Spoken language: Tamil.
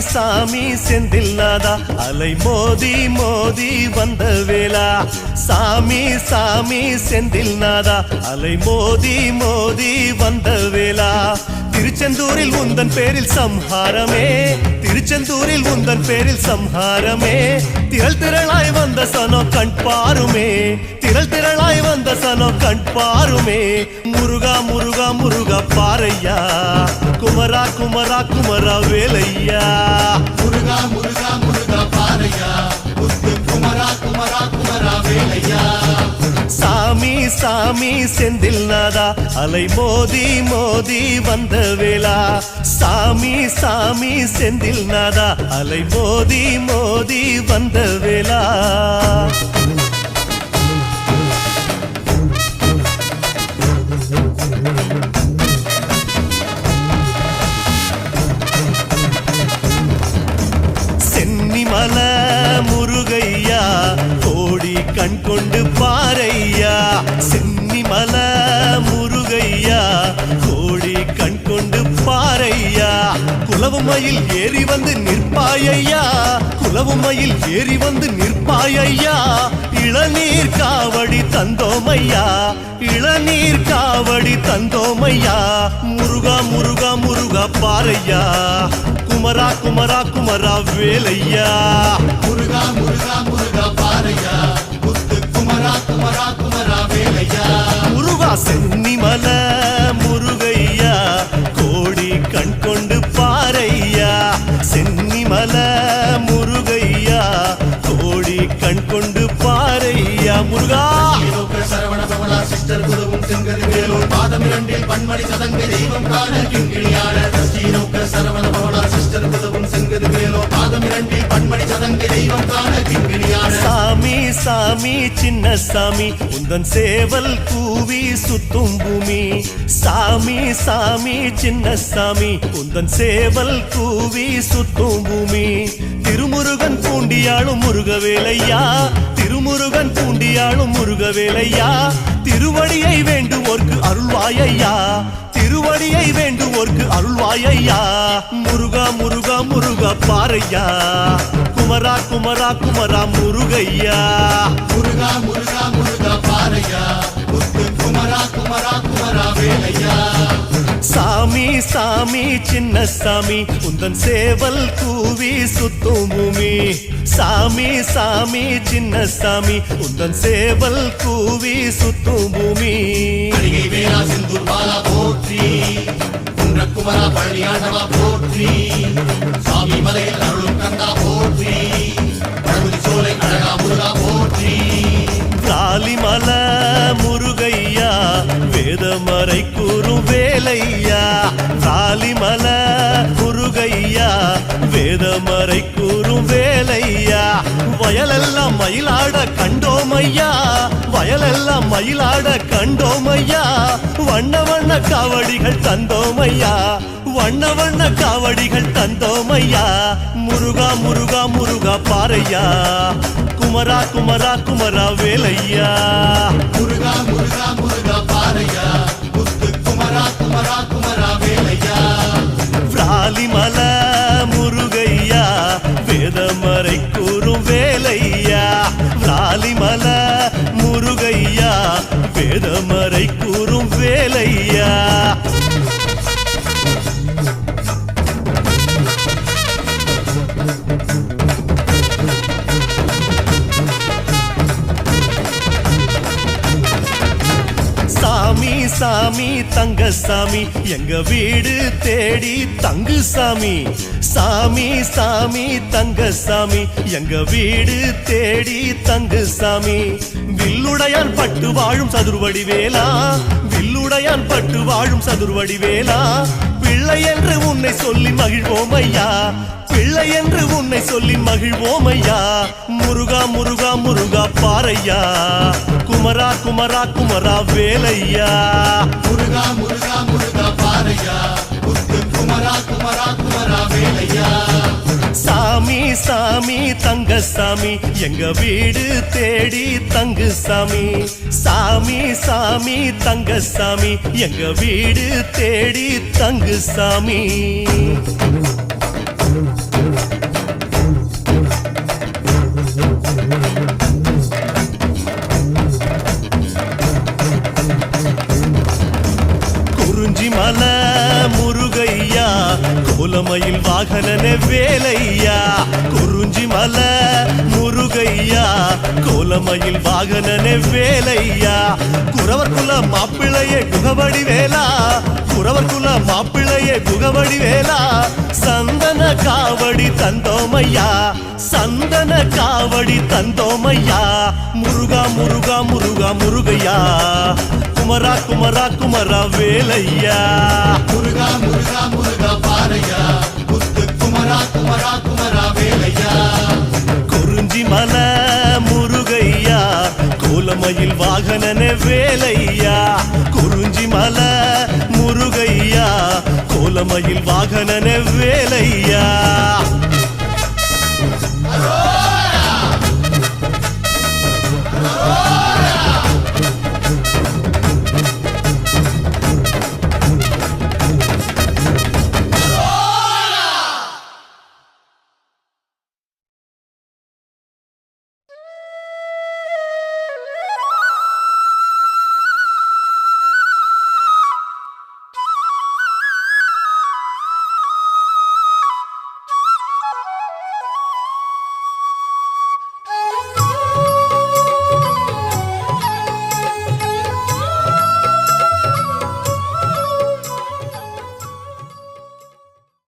சாமி செந்தில்லாதா? அலை மோதி மோதி வந்த வேளா. சாமி சாமி செந்தில் நாதா அலை மோதி மோதி வந்த வேளா. திருச்செந்தூரில் உந்தன் பேரில் சம்ஹாரமே. திருச்செந்தூரில் உந்தன் பேரில் சம்ஹாரமே. திரள் திரளாய் வந்த சனோ கண் பாருமே. திரள் திரளாய் வந்த சனோ கண் பாருமே. முருகா முருகா முருகா பாறையா. குமரா குமரா குமரா வேலையா? முருகா முருகா முருகா முத்து குமரா குமரா குமரா வேலையா? சாமி சாமி செந்தில்நாதா அலை மோதி மோதி வந்த வேளா. சாமி சாமி செந்தில்நாதா அலை மோதி மோதி வந்த வேளா. கண் கொண்டு பாரையா சென்னிமல முருகையா கோடி கண் கொண்டு பாரையா குலவுமையில் ஏறி வந்து நிற்பாயையா குலவுமையில் ஏறி வந்து நிற்பாயையா இளநீர் காவடி தந்தோமையா இளநீர் காவடி தந்தோமையா முருகா முருகா முருகா பாரையா குமரா குமரா குமரா வேலையா. முருகா முருகா முருகா பாறையா சென்னிமல முருகையா கோடி கண் கொண்டு பாரையா. சென்னிமல முருகையா கோடி கண் கொண்டு பாரையா. முருகா! சரவண பவனா சிஸ்டர் குருவும் செங்கது வேலூர் பாதம் இரண்டில் பன்மணி சதங்கை தெய்வம் காண கிங்கிணியாட. ஸ்ரீலோக சரவண பவனா சிஸ்டர் குருவும் செங்கது வேலூர் பாதம் இரண்டில் பன்மணி சதங்கை தெய்வம் காண கிங்கிணி சாமி சின்ன சாமி உந்தன் சேவல் கூவி சுத்தும் பூமி. சாமி சாமி சின்ன சாமி உந்தன் சேவல் கூவி சுத்தும் பூமி. திருமுருகன் பூண்டியாளும் முருகவேலையா? திருமுருகன் பூண்டியாளும் முருகவேலையா? திருவடியை வேண்டுவோர்க்கு அருள்வாயையா? திருவடியை வேண்டுவோர்க்கு அருள்வாயையா? முருகா முருகா முருகா பாறையா? குமரா குமரா குமரா முருகையா. முருகா முருகா முருகா முத்து குமரா குமரா குமரா வேலையா. சாமி சாமி சின்ன சாமி உந்தன் சேவல் கூவி சுத்தும் பூமி. சாமி சாமி சின்ன சாமி உந்தன் சேவல் கூவி சுத்தும் பூமி. வேளா செந்தூர் பாலா போற்றி குமரா பழனியாண்டவா போற்றி சாமி மலையில் அருளும் கந்தா போற்றி. மறை கூறும் வேலையா? காலிமல முருகையா வேதமறை கூறும் வேலையா? வயலெல்லாம் மயிலாட கண்டோமையா வயலெல்லாம் மயிலாட கண்டோமையா வண்ண வண்ண காவடிகள் தந்தோமையா வண்ண வண்ண காவடிகள் தந்தோமையா முருகா முருகா முருகா பாறையா. குமரா குமரா குமரா வேலையா. முருகா முருகா முருகா முத்து குமரா குமரா குமரா வேலையா? பிராலிமல முருகையா வேதமறை கூறும் வேலையா? முருகையா வேதமறை கூறும் சாமி தங்க சாமி எங்க வீடு தேடி தங்கு சாமி. சாமி சாமி தங்க சாமி எங்க வீடு தேடி தங்கு சாமி. வில்லுடையான் பட்டு வாழும் சதுர்வடி வேலா வில்லுடையான் பட்டு வாழும் சதுர்வடி வேலா. பிள்ளை என்று உன்னை சொல்லி மகிழ்வோம் ஐயா. பிள்ளை என்று உன்னை சொல்லி மகிழ்வோம் ஐயா முருகா முருகா முருகா பாறையா? குமரா குமரா குமரா வேலையா? முருகா முருகா முருகா பாறையா? குமரா குமரா குமரா வேலையா? சாமி சாமி தங்க சாமி எங்க வீடு தேடி தங்கு சாமி. சாமி சாமி தங்க சாமி எங்க வீடு தேடி தங்கு சாமி. வாகனனே வேலையா? குறிஞ்சி மல முருகையா? கோலமயில் வாகனனே வேலையா? குறவர் குல மாப்பிள்ளையே குகவடி வேலா? குறவர் குல மாப்பிள்ளையே குகவடி வேலா? சந்தன காவடி தந்தோமையா? சந்தன காவடி தந்தோமையா? முருகா முருகா முருகா முருகையா? குமரா குமரா குமரா வேலையா? முருகா முருகா குமரா குமரா வேலையா? குறிஞ்சி மல முருகையா? கோலமயில் வாகனனே வேலையா? குறிஞ்சி மல முருகையா? கோலமயில் வாகனனே வேலையா?